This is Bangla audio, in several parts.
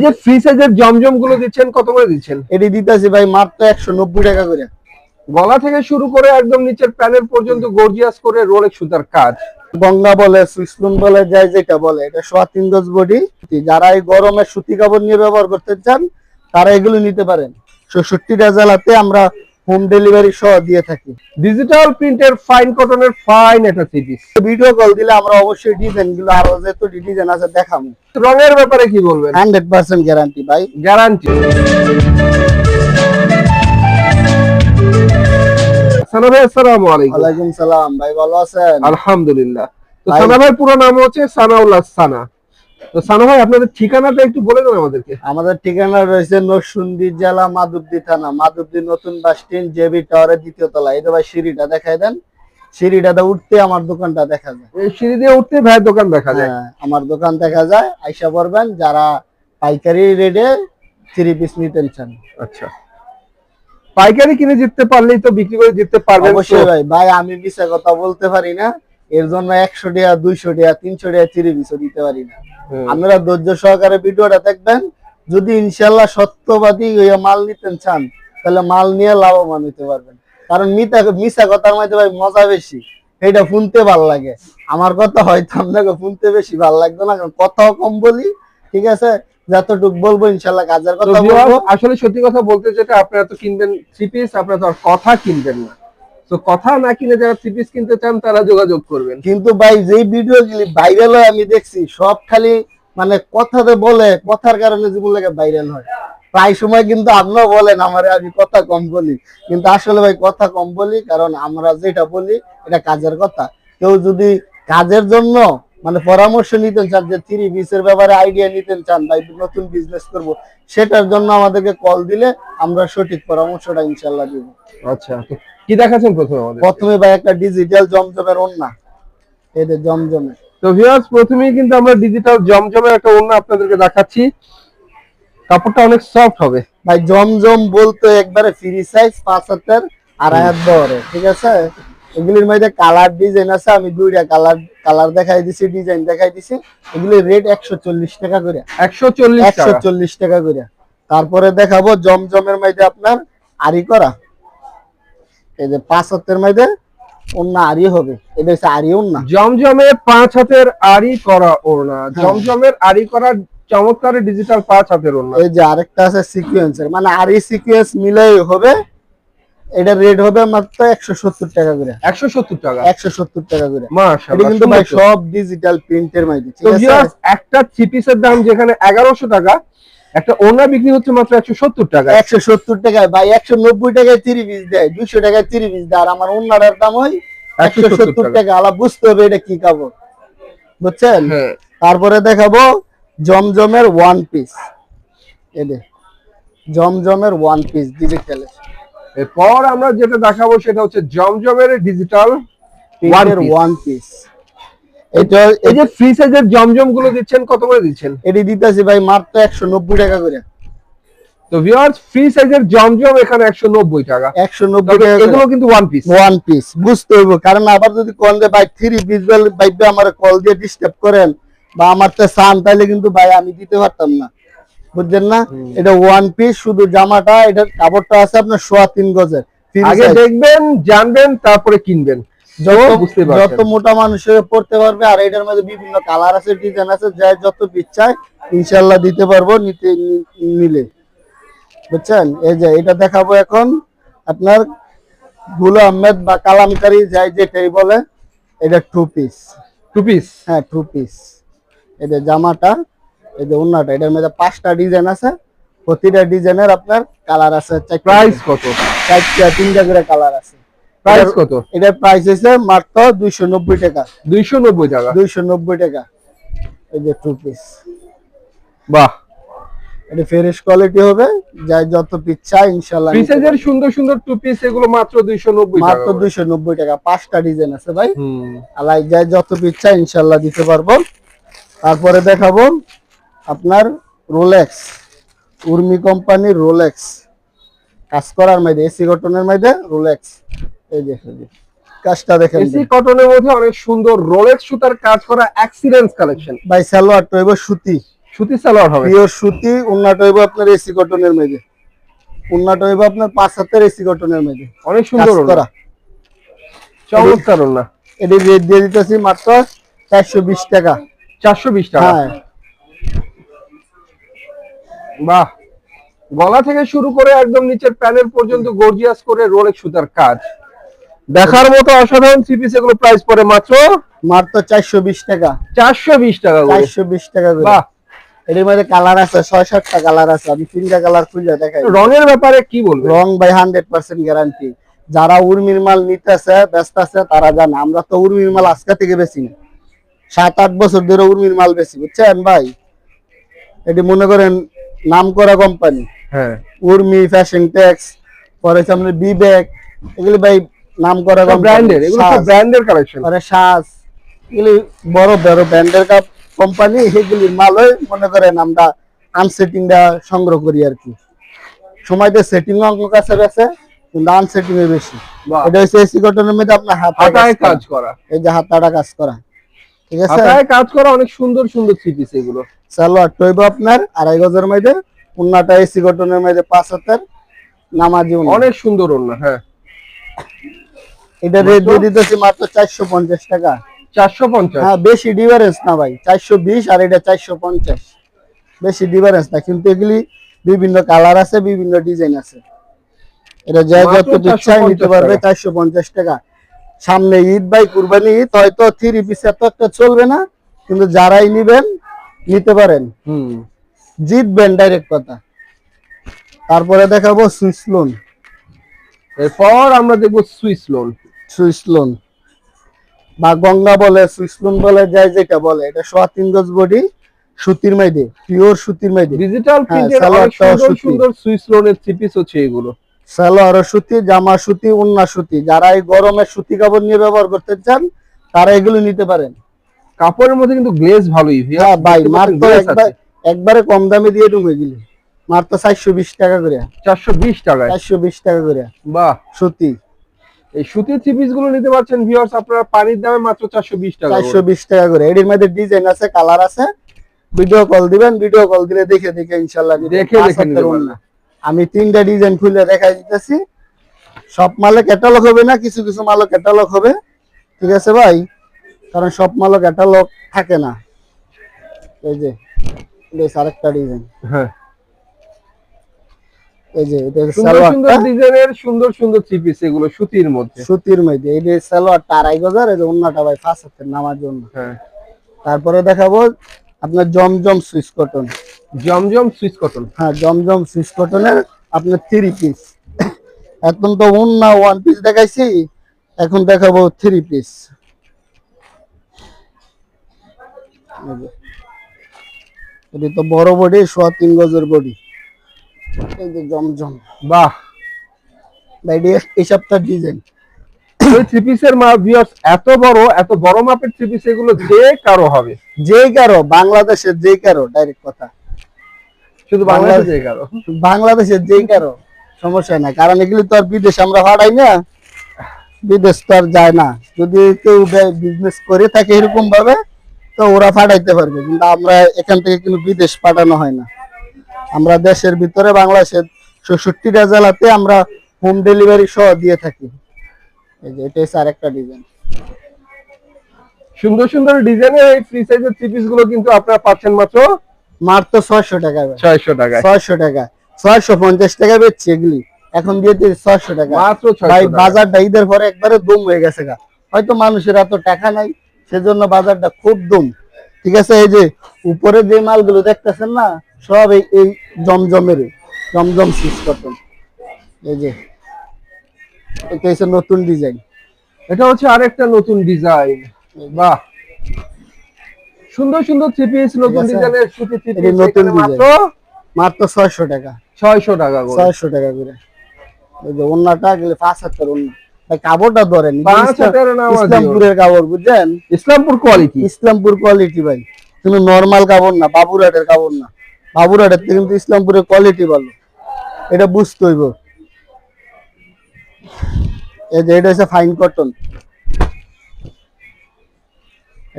এই যে ফ্রি সাইজের জমজমগুলো দিচ্ছেন কত করে দিচ্ছেন? এটি দিতেছি ভাই মাত্র একশো নব্বই টাকা করে। গলা থেকে শুরু করে একদম নিচের প্যানেল পর্যন্ত গর্জিয়াস করে রোলেক সুতার কাজ। গঙ্গা বলে সুইসলুন বলে যাই যেটা বলে এটা সোয়া তিন গজ বডি। যারা এই গরমে সুতি কাপড় নিয়ে ব্যবহার করতে চান তারা এগুলো নিতে পারেন। ষষ্ঠীটা জেলাতে আমরা হোম ডেলিভারি সহ দিয়ে থাকি। ডিজিটাল প্রিন্টের ফাইন কটনের ফাইন একটা থ্রি পিস ভিডিও কল দিলে আমরা অবশ্যই ডিজাইনগুলো আরও যেহেতু ডিজাইন আছে দেখাবো। রঙের ব্যাপারে কি বলবেন? হান্ড্রেড পার্সেন্ট গ্যারান্টি ভাই। গ্যারান্টি আসসালামু আলাইকুম। ওয়ালাইকুম সালাম। ভাই ভালো আছেন? আলহামদুলিল্লাহ। তো সানা ভাই পুরো নাম হচ্ছে সানাউল্লাহ সানা। তো সানা ভাই আপনাদের ঠিকানাটা একটু বলে দেন আমাদেরকে। আমাদের ঠিকানা রয়েছে নরসুন্দি জেলা মাধবদী থানা মাধবদী নতুন বাস স্ট্যান্ড জেবি টাওয়ারের দ্বিতীয় তলা এটা ভাই সিঁড়িটা দেখাই দেন। সিঁড়িটাতে উঠতে আমার দোকানটা দেখা যায়। এই সিঁড়ি দিয়ে উঠতে ভাইয়ের দোকান দেখা যায়। হ্যাঁ, আমার দোকান দেখা যায়। আইসা পড়বেন যারা পাইকারি রেটে থ্রি পিস নিতেন চান। আচ্ছা। পাইকারি কিনে জিততে পারলেই তো বিক্রি করে জিততে পারবেন অবশ্যই ভাই ভাই আমি মিশা কথা বলতে পারি না। এর জন্য একশো টাকা দুইশো টাকা তিনশো টাকা থ্রি পিসও দিতে পারি না। আপনারা ধৈর্য সহকারে ভিডিওটা দেখবেন। যদি ইনশাল্লাহ সত্যবাদী মাল নিতেন চান তাহলে মাল নিয়ে লাভবান হতে পারবেন। কারণ মিথ্যা মিশা কথার মধ্যে ভাই মজা বেশি। এটা শুনতে ভালো লাগে। আমার কথা হয়তো আপনাকে শুনতে বেশি ভালো লাগবে না কারণ কথাও কম বলি ঠিক আছে? যতটুক বলব ইনশাল্লাহ কাজের কথা আসলে সত্যি কথা বলতে যেটা আপনারা তো কিনবেন থ্রি পিস আপনারা তো আর কথা কিনবেন না। তো কথা না কিনে যারা থ্রি পিস কিনতে চান, তারা যোগাযোগ করবেন। কিন্তু ভাই, যেই ভিডিও গুলি ভাইরাল হয়, আমি দেখছি, সব খালি মানে কথাতে বলে, কথার কারণে জীবন লাগে ভাইরাল হয়। প্রায় সময় কিন্তু আপনিও বলেন, আমার আমি কথা কম বলি। কিন্তু আসলে ভাই, কথা কম বলি, কারণ আমরা যেটা বলি, এটা কাজের কথা। কেউ যদি কাজের জন্য মানে পরামর্শ নিতেন চান যে থ্রি পিসের ব্যাপারে আইডিয়া নিতেন চান ভাই নতুন বিজনেস করব। সেটার জন্য আমাদেরকে কল দিলে আমরা সঠিক পরামর্শটা ইনশাল্লাহ দিব। আচ্ছা কি দেখাচ্ছেন প্রথমে আমাদের? প্রথমে ভাই একটা ডিজিটাল জমজমের ওন্না এদের জমজমের তো ভিউয়ার্স প্রথমেই কিন্তু আমরা ডিজিটাল জমজমের একটা ওড়না আপনাদেরকে দেখাচ্ছি। কাপড়টা অনেক সফট হবে। ভাই জমজম বলতে একবারে ফ্রি সাইজ পাঁচ হাতের আড়াই হাত বহরে ঠিক আছে? এগুলির মধ্যে কালার ডিজাইন আছে আমি দুইটা কালার কালার দেখাই দিছি ডিজাইন দেখাই দিছি। এগুলির রেট একশো চল্লিশ টাকা করে। একশো চল্লিশ একশো চল্লিশ টাকা করে। তারপরে দেখাবো জমজমের মধ্যে আপনার আরি করা। এই যে পাঁচ হাতের মধ্যে অন্য আরি হবে। এটা হচ্ছে আরি অন্য জমজমের পাঁচ হাতের আড়ি করা ওড়না। হ্যাঁ। জমজমের আড়ি করা চমৎকার ডিজিটাল পাঁচ হাতের ওড়না। এই যে আরেকটা আছে সিকুয়েন্সের মানে আরি সিকুয়েন্স মিলাই হবে। এটা রেট হবে মাত্র একশো সত্তর টাকা করে। একশো সত্তর টাকা। একশো সত্তর টাকা করে। মাশাআল্লাহ কিন্তু ভাই সব ডিজিটাল প্রিন্টের মধ্যে ঠিক আছে? একটা থ্রি পিসের দাম যেখানে এগারোশো টাকা একটা ওড়না বিক্রি হচ্ছে মাত্র একশো সত্তর টাকা। একশো সত্তর টাকায় ভাই একশো নব্বই টাকায় তিরিশ পিস দেয় দুশো টাকায় তিরিশ পিস দেয় আর আমার অন্যটার দাম হয় একশো 170 সত্তর টাকা। আলা বুঝতে হবে এটা কি কাপড় বুঝছেন? হ্যাঁ। তারপরে দেখাবো জমজমের ওয়ান পিস এদে জমজমের ওয়ান পিস ডিজিটাল এরপর আমরা যেটা দেখাবো সেটা হচ্ছে জমজমের ডিজিটাল ওয়ান পিস এটা এই যে ফ্রি সাইজের জমজমগুলো দিচ্ছেন কত করে দিচ্ছেন? এটি দিতেছি ভাই মাত্র টাকা করে। তো ভিউয়ার্স ফ্রি সাইজের জমজম এখানে একশো নব্বই টাকা। একশো নব্বই তবে টাকা করে। এগুলো কিন্তু ওয়ান পিস ওয়ান পিস বুঝতে কারণ আবার যদি কল দিয়ে ভাই থ্রি পিস আমার কল দিয়ে ডিস্টার্ব করেন বা আমার তো সান তাইলে কিন্তু ভাই আমি দিতে পারতাম না। বুঝছেন না? এটা ওয়ান পিস শুধু জামাটা এটার কাপড়টা আছে আপনার সোয়া তিন গজের। আগে দেখবেন জানবেন তারপরে কিনবেন। যত মোটা মানুষের পড়তে পারবে আর এটার মধ্যে বিভিন্ন কালার আছে ডিজাইন আছে যাই যত ইচ্ছায় ইনশাল্লাহ দিতে পারব নিতে নিলে। বুঝছেন? এই যে এটা দেখাবো এখন আপনারগুলো আহমেদ বা কালামকারী যাই যেটাই বলে এটা টু পিস টু পিস হ্যাঁ টু পিস এটা জামাটা এই যে ওন্নাটা এটার মধ্যে পাঁচটা ডিজাইন আছে প্রতিটা ডিজাইনের আপনার কালার আছে প্রাইস কত? চারটা তিনটা করে কালার আছে। প্রাইস কত? এটার প্রাইস হচ্ছে মাত্র দুইশো নব্বই টাকা। দুইশো নব্বই টাকা? দুইশো নব্বই টাকা। এই যে টু পিস বাহ। এটা ফ্রেশ কোয়ালিটি হবে যাই যত পিস চাই ইনশাল্লাহ ফ্রি নিতে সুন্দর সুন্দর টু পিস এগুলো মাত্র দুইশো নব্বই পারব। টাকা মাত্র দুইশো নব্বই টাকা পাঁচটা ডিজাইন আছে ভাই। হুম। আলাই যাই যত পিস চাই ইনশাল্লাহ দিতে পারব। তারপরে দেখাবো। আপনার রোলেক্স উর্মি কোম্পানির রোলেক্স কাজ করার মধ্যে এসি কটনের মধ্যে রোলেক্স এই যে। কাজটা দেখেন এসি কটনের মধ্যে অনেক সুন্দর রোলেক্স সুতার কাজ করা অ্যাক্সিডেন্স কালেকশন ভাই সালোয়ার তো এবার সুতি। সুতি সালোয়ার হবে। পিওর সুতি উন্নাটা হইব আপনার এসি কটনের মেঝে উন্নাটা হইব আপনার পাঁচ হাতের এসি কটনের মেঝে অনেক সুন্দর করা। চমৎকার ওড়না এটি রেট দিয়ে দিতেছি মাত্র চারশো বিশ টাকা। চারশো বিশ টাকা। হ্যাঁ। বাহ। গলা থেকে শুরু করে একদম নিচের প্যানেল পর্যন্ত গর্জিয়াস করে রোলেক সুতার কাজ। দেখার মতো অসাধারণ থ্রি পিস এগুলো প্রাইস পড়ে মাত্র মাত্র চারশো বিশ টাকা। চারশো বিশ টাকা করে। চারশো বিশ টাকা করে। বাহ। এটির মধ্যে কালার আছে ছয় সাতটা কালার আছে। আমি তিনটা কালার খুঁজে দেখাই। রঙের ব্যাপারে কি বলব? রং বাই হান্ড্রেড পার্সেন্ট গ্যারান্টি যারা উর্মির মাল নিতেছে ব্যস্ত আছে তারা জানে। আমরা তো উর্মির মাল আজকে থেকে বেশি না। সাত আট বছর ধরে উর্মির মাল বেশি বুঝছেন ভাই? এটি মনে করেন নাম করা কোম্পানি হ্যাঁ। উর্মি ফ্যাশন টেক্স পরে সামনে বিবেক। এগুলি ভাই নাম করা ব্র্যান্ডের এগুলো সব ব্র্যান্ডের কালেকশন শ্বাস এগুলি বড় বড় ব্র্যান্ডের কাপ কোম্পানি এগুলির মালই মনে করেন আমরা আনসেটিং টা সংগ্রহ করি আর কি। সময়তে সেটিং অঙ্ক কাছে গেছে কিন্তু আনসেটিং এ বেশি। এটা হচ্ছে এসি কটনের মধ্যে আপনার হাতায় কাজ। করা। এই যে হাতাটা কাজ করা। ঠিক আছে? হাতায় কাজ করা অনেক সুন্দর সুন্দর থ্রি পিস এগুলো সালোয়ার টইব আপনার আড়াই গজের মধ্যে উন্নাটা এসি কটনের মধ্যে পাঁচ হাতের নামাজি অনেক সুন্দর ওড়না হ্যাঁ। এটা রেট দিয়ে দিতেছি মাত্র চারশো পঞ্চাশ টাকা। চারশো পঞ্চাশ? হ্যাঁ বেশি ডিফারেন্স না ভাই চারশো বিশ আর এটা চারশো পঞ্চাশ। বেশি ডিফারেন্স না কিন্তু এগুলি বিভিন্ন কালার আছে বিভিন্ন ডিজাইন আছে। এটা যা যত ইচ্ছায় নিতে পারবে। চারশো পঞ্চাশ টাকা। সামনে ঈদ ভাই কুরবানি ঈদ হয়তো থ্রি পিস এত একটা চলবে না কিন্তু যারাই নিবেন নিতে পারেন। হুম। জিতবেন ডাইরেক্ট কথা। তারপরে দেখাবো সুইস লোন এরপর আমরা দেখব সুইস লোন সুইস লোন বা গঙ্গা বলে সুইস লোন বলে যাই যেটা বলে এটা সোয়া তিন গজ বডি সুতির মাইদে পিওর সুতির মাইদে। ডিজিটাল হ্যাঁ, প্রিন্টের সুন্দর সুন্দর সুইস লোনের থ্রি পিস হচ্ছে এগুলো। সালোয়ার সুতি জামা সুতি উন্না সুতি। যারা এই গরমে সুতি কাপড় নিয়ে ব্যবহার করতে চান তারা এগুলো নিতে পারেন। কাপড়ের মধ্যে কিন্তু গ্লেজ ভালোই হ্যাঁ ভাই মাত্র একবার কম দামে দিয়ে ঢুকে গেলি। মাত্র চারশো বিশ টাকা করে। চারশো বিশ টাকায়? চারশো বিশ টাকা করে। বাহ। সুতি। এই সুতির থ্রি পিসগুলো নিতে পারছেন ভিউয়ার্স আপনারা পানির দামে মাত্র চারশো বিশ টাকা চারশো বিশ টাকা করে। এটির মধ্যে ডিজাইন আছে কালার আছে। ভিডিও কল দিবেন ভিডিও কল দিলে দেখে দেখে ইনশাল্লাহ। দেখে দেখে নিতে। আমি তিনটা ডিজাইন খুলে দেখাই দিতেছি। সব মালে ক্যাটালগ হবে না কিছু কিছু মালও ক্যাটালগ হবে। ঠিক আছে ভাই? কারণ সব মালও ক্যাটালগ থাকে না। এই যে বেশ আরেকটা ডিজাইন হ্যাঁ। এই যে এটা সুন্দর ডিজাইনের সুন্দর সুন্দর থ্রি পিস এগুলো সুতির মধ্যে। সুতির মধ্যে। এই যে সালোয়ারটা আড়াই গজার এই যে ভাই হাতের নামার জন্য। হ্যাঁ। তারপরে দেখাবো আপনার Zamzam Swiss cotton. Zamzam Swiss cotton. হ্যাঁ জমজম সুইচ কটনের আপনার থ্রি পিস এখন তো ওন না ওয়ান পিস দেখাইছি এখন দেখাবো থ্রি পিস এটি তো বড় বডি সোয়া তিন গজের বডি। এই যে জমজম। বাহ। এই সপ্তাহ ডিজাইন থ্রি পিসের মা ভিউয়ার্স এত বড় এত বড় মাপের থ্রি পিস এগুলো যে কারও হবে। যেই কারও বাংলাদেশের যে কারও ডাইরেক্ট কথা। শুধু বাংলাদেশে কারও। বাংলাদেশের যেই কারও সমস্যা নাই। কারণ এগুলি তো আর বিদেশ আমরা না। বিদেশ তো আর যায় না। যদি কেউ বিজনেস করে থাকে এরকম ভাবে তো ওরা পাঠাইতে পারবে। কিন্তু আমরা এখান থেকে কিন্তু বিদেশ পাঠানো হয় না। আমরা দেশের ভিতরে বাংলাদেশের ষষ্ঠীটা জেলাতে আমরা হোম ডেলিভারি সহ দিয়ে থাকি। এই যে এটা হচ্ছে আরেকটা ডিজাইন সুন্দর সুন্দর ডিজাইনের এই ফ্রি সাইজের থ্রি গুলো কিন্তু আপনারা পাচ্ছেন মাত্র মাত্র ছয়শো টাকা ছয়শো টাকায়। ছয়শো টাকা। ছয়শো পঞ্চাশ টাকা বেচছি এগুলি। এখন দিয়ে ছয়শো টাকা। মাত্র ভাই বাজারটা ঈদের পরে একবারে দুম হয়ে গেছে গা। হয়তো মানুষের এত টাকা নাই সেজন্য বাজারটা খুব দুম। ঠিক আছে এই যে উপরে যে মালগুলো দেখতেছেন না সব এই এই জমজমের জমজম সুইচ কটন। এই যে এটা হচ্ছে নতুন ডিজাইন। এটা হচ্ছে আরেকটা নতুন ডিজাইন। বাহ! সুন্দর সুন্দর থ্রি পিস নতুন ডিজাইনের সুতি থ্রি পিস নতুন মাত্র মাত্র ছয়শো টাকা। ছয়শো টাকা করে। ছয়শো টাকা করে। এই যে গেলে কাপড়টা ধরেন। ইসলামপুরের কাপড় বুঝছেন? ইসলামপুর কোয়ালিটি ইসলামপুর কোয়ালিটি ভাই। তুমি নর্মাল কাপড় না বাবুরহাটের কাপড় না। বাবুরহাটের কিন্তু ইসলামপুরের কোয়ালিটি ভালো। এটা বুঝতে হইব। এই যে এটা হচ্ছে ফাইন কটন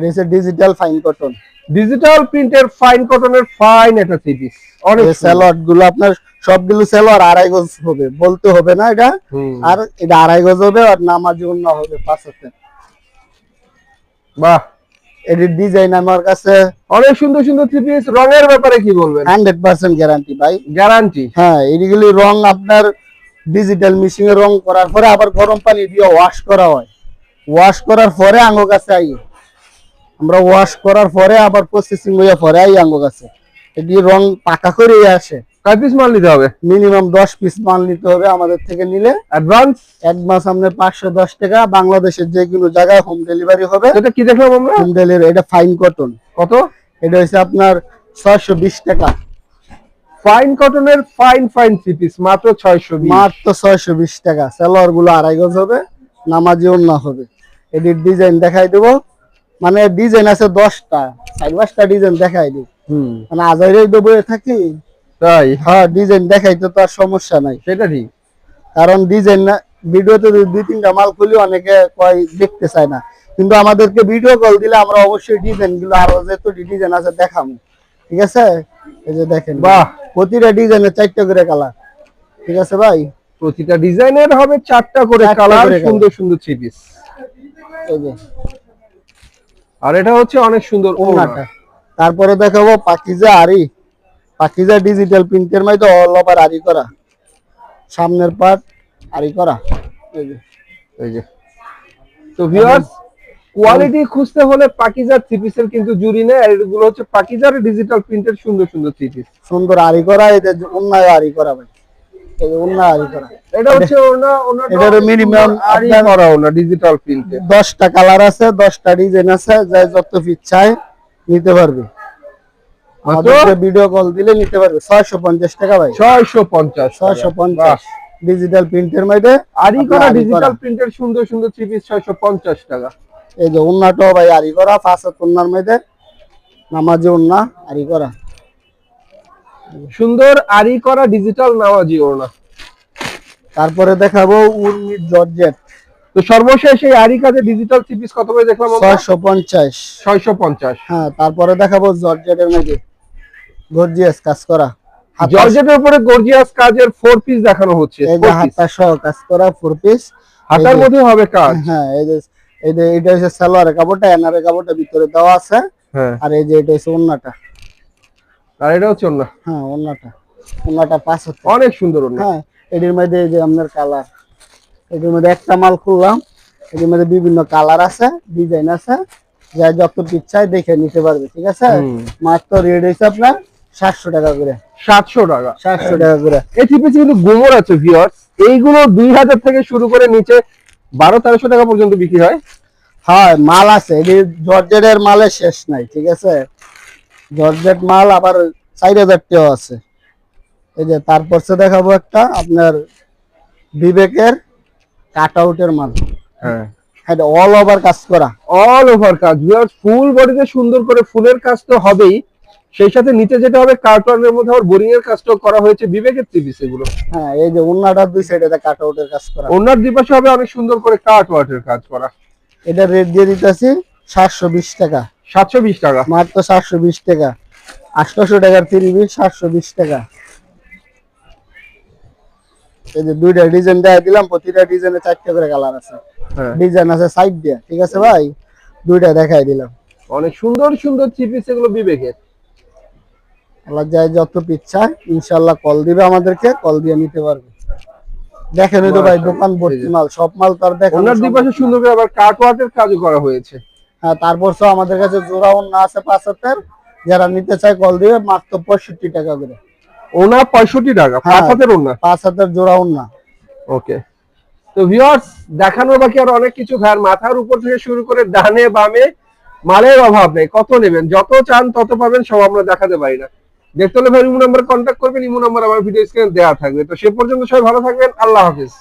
এটা হচ্ছে ডিজিটাল ফাইন কটন ডিজিটাল প্রিন্টের ফাইন কটনের ফাইন একটা থ্রি পিস অনেক। স্যালোয়ারগুলো আপনার সবগুলো স্যালোয়ার আড়াই গজ হবে বলতে হবে না এটা। আর এটা আড়াই গজ হবে আর নামাজি অন্য হবে পাঁচ হাতে। বাহ। এটির ডিজাইন আমার কাছে অনেক সুন্দর সুন্দর থ্রি পিস রঙের ব্যাপারে কি বলবেন? হান্ড্রেড পার্সেন্ট গ্যারান্টি ভাই। গ্যারান্টি হ্যাঁ এইগুলি রং আপনার ডিজিটাল মেশিন রং করার পরে আবার গরম পানি দিয়ে ওয়াশ করা হয়। ওয়াশ করার পরে আঙ্গ কাছে আই আমরা ওয়াশ করার পরে আবার প্রসেসিং হয়ে পরে আই আঙ্গ কাছে এটি রং পাকা করে আসে। কয় পিস মাল নিতে হবে? মিনিমাম দশ পিস মাল নিতে হবে আমাদের থেকে নিলে। অ্যাডভান্স অ্যাডভান্স আপনার পাঁচশো দশ টাকা বাংলাদেশের যে কোনো জায়গায় হোম ডেলিভারি হবে। এটা কি দেখলাম আমরা? হোম ডেলিভারি এটা ফাইন কটন কত? এটা হচ্ছে আপনার ছয়শো বিশ টাকা। ফাইন কটনের ফাইন ফাইন থ্রি পিস মাত্র ছয়শো মাত্র ছয়শো বিশ টাকা। সালোয়ারগুলো আড়াই গজ হবে নামাজি অন্য হবে। এটির ডিজাইন দেখাই দেব। মানে ডিজাইন আছে দশটা চার পাঁচটা ডিজাইন দেখাই হুম। মানে আজাইরাই দেবো থাকি তাই? হ্যাঁ ডিজাইন দেখাইতে তো আর সমস্যা নাই। সেটা ঠিক। কারণ ডিজাইন ভিডিওতে যদি দুই তিনটা মাল খুলি অনেকে কয় দেখতে চায় না। কিন্তু আমাদেরকে ভিডিও কল দিলে আমরা অবশ্যই ডিজাইনগুলো আরও যেহেতু ডিজাইন আছে দেখাবো ঠিক আছে? এই যে দেখেন। বাহ। প্রতিটা ডিজাইনের চারটা করে কালার। ঠিক আছে ভাই? প্রতিটা ডিজাইনের হবে চারটা করে কালার সুন্দর সুন্দর থ্রি পিস এই যে। আর এটা হচ্ছে অনেক সুন্দর ওনাটা তারপরে দেখাবো পাকিজা আরি পাকিজা ডিজিটাল প্রিন্টের মধ্যে অল ওভার আরি করা। সামনের পার্ট আরি করা। এই যে এই যে। তো ভিউয়ার্স কোয়ালিটি খুঁজতে হলে পাকিজার থ্রি পিসের কিন্তু জুরি নেই আর এগুলো হচ্ছে পাকিজার ডিজিটাল প্রিন্টের সুন্দর সুন্দর থ্রি পিস সুন্দর আরি করা এটা অন্যায় আরি করা ভাই। এই যে আরি করা। এটা হচ্ছে ওনা ওনা এটারও minimum আপনার- করা। ওনা ডিজিটাল প্রিন্টে দশটা কালার আছে দশটা ডিজাইন আছে যাই যত ফিট চায় নিতে পারবে। ভিডিও কল দিলে নিতে পারবে। ছয়শো পঞ্চাশ টাকা ভাই। ছয়শো পঞ্চাশ ছয়শো পঞ্চাশ ডিজিটাল প্রিন্টের মধ্যে আরি করা ডিজিটাল প্রিন্টের সুন্দর সুন্দর থ্রি পিস ছয়শো পঞ্চাশ টাকা। এই যে ভাই আরি করা পাঁচ উন্নার মধ্যে নামাজি উন্না আরি করা। সুন্দর আরি করা ডিজিটাল নামাজি ওনা তারপরে দেখাবো উর্মি জর্জেট। তো সর্বশেষ এই আরি কাজে ডিজিটাল থ্রি পিস কত করে দেখলাম আমরা? ছয়শো পঞ্চাশ। ছয়শো পঞ্চাশ। হ্যাঁ তারপরে দেখাবো জর্জেটের মধ্যে গর্জিয়াস কাজ করা। জর্জেটের উপরে গর্জিয়াস কাজের ফোর পিস দেখানো হচ্ছে এই যে হাতা সহ কাজ করা ফোর পিস হাতার মধ্যে হবে কাজ। হ্যাঁ এই যে এই যে এটা হচ্ছে সালোয়ারের কাপড়টা এনারের কাপড়টা ভিতরে দেওয়া আছে। হ্যাঁ। আর এই যে এটা হচ্ছে ওন্নাটা আর এটা হচ্ছে না হ্যাঁ ওন্নাটা ওন্নাটা পাঁচ হচ্ছে অনেক সুন্দর ওনা হ্যাঁ এটির মধ্যে এই যে আপনার কালার এটির মধ্যে একটা মাল খুললাম এটির মধ্যে বিভিন্ন কালার আছে ডিজাইন আছে যা যত ইচ্ছায় দেখে নিতে পারবে ঠিক আছে। মাত্র রেট হচ্ছে আপনার সাতশো টাকা করে। সাতশো টাকা। সাতশো টাকা করে। এই থ্রি কিন্তু গোমর আছে ভিউয়ার্স এইগুলো দুই হাজার থেকে শুরু করে নিচে বারো তেরোশো টাকা পর্যন্ত বিক্রি হয়। হ্যাঁ মাল আছে এটি জর্জেটের মালের শেষ নাই ঠিক আছে? জর্জেট মাল আবার চার হাজার টাকাও আছে। এই যে তারপর সে দেখাবো একটা আপনার বিবেকের কাট আউটের মাল। হ্যাঁ। অল ওভার কাজ করা। অল ওভার কাজ। ফুল বডিতে সুন্দর করে ফুলের কাজ তো হবেই। সেই সাথে নিচে যেটা হবে কার্টনের মধ্যে আবার বোরিং এর কাজটাও করা হয়েছে বিবেকের হ্যাঁ এই যে উন্নাটার দুই সাইডে কাট আউটের কাজ করা। ওনার দুপাশে হবে অনেক সুন্দর করে কাট কাজ করা। এটা রেট দিয়ে দিতেছি সাতশো বিশ টাকা। সাতশো বিশ টাকা। মাত্র সাতশো বিশ টাকা। আটশোশো টাকার তিন বিশ সাতশো বিশ টাকা। এই যে দুইটা ডিজাইন দেখাই দিলাম প্রতিটা ডিজাইনে চারটে করে কালার আছে। হ্যাঁ। ডিজাইন আছে সাইড দিয়ে ঠিক আছে ভাই? দুইটা দেখাই দিলাম। অনেক সুন্দর এগুলো বিবেকের। আল্লাহ যায় যত ইচ্ছা ইনশাল্লাহ কল দিবে আমাদেরকে কল দিয়ে নিতে পারবে। দেখেন তো ভাই দোকান ভর্তি মাল সব মাল তার দেখেন ওনার দুপাশে সুন্দর করে আবার কাট ওয়ার্টের কাজও করা হয়েছে। হ্যাঁ তারপর তো আমাদের কাছে জোড়া না আছে পাঁচ হাতের যারা নিতে চায় কল দিবে মাত্র পঁয়ষট্টি টাকা করে। ওনা পঁয়ষট্টি টাকা পাঁচ হ্যাঁ। হাতের ওনা পাঁচ হাতের জোড়া না ওকে। তো ভিউয়ার্স দেখানোর বাকি আর অনেক কিছু ভাইয়ের মাথার উপর থেকে শুরু করে ডানে বামে মালের অভাব নেই কত নেবেন? যত চান তত পাবেন সব আমরা দেখাতে পারি না। দেখতে হলে ভাই ইমো নাম্বার কন্ট্যাক্ট করবেন ইমো নাম্বার আমার ভিডিও স্ক্রিনে দেওয়া থাকবে। তো সে পর্যন্ত সবাই ভালো থাকবেন আল্লাহ হাফিজ।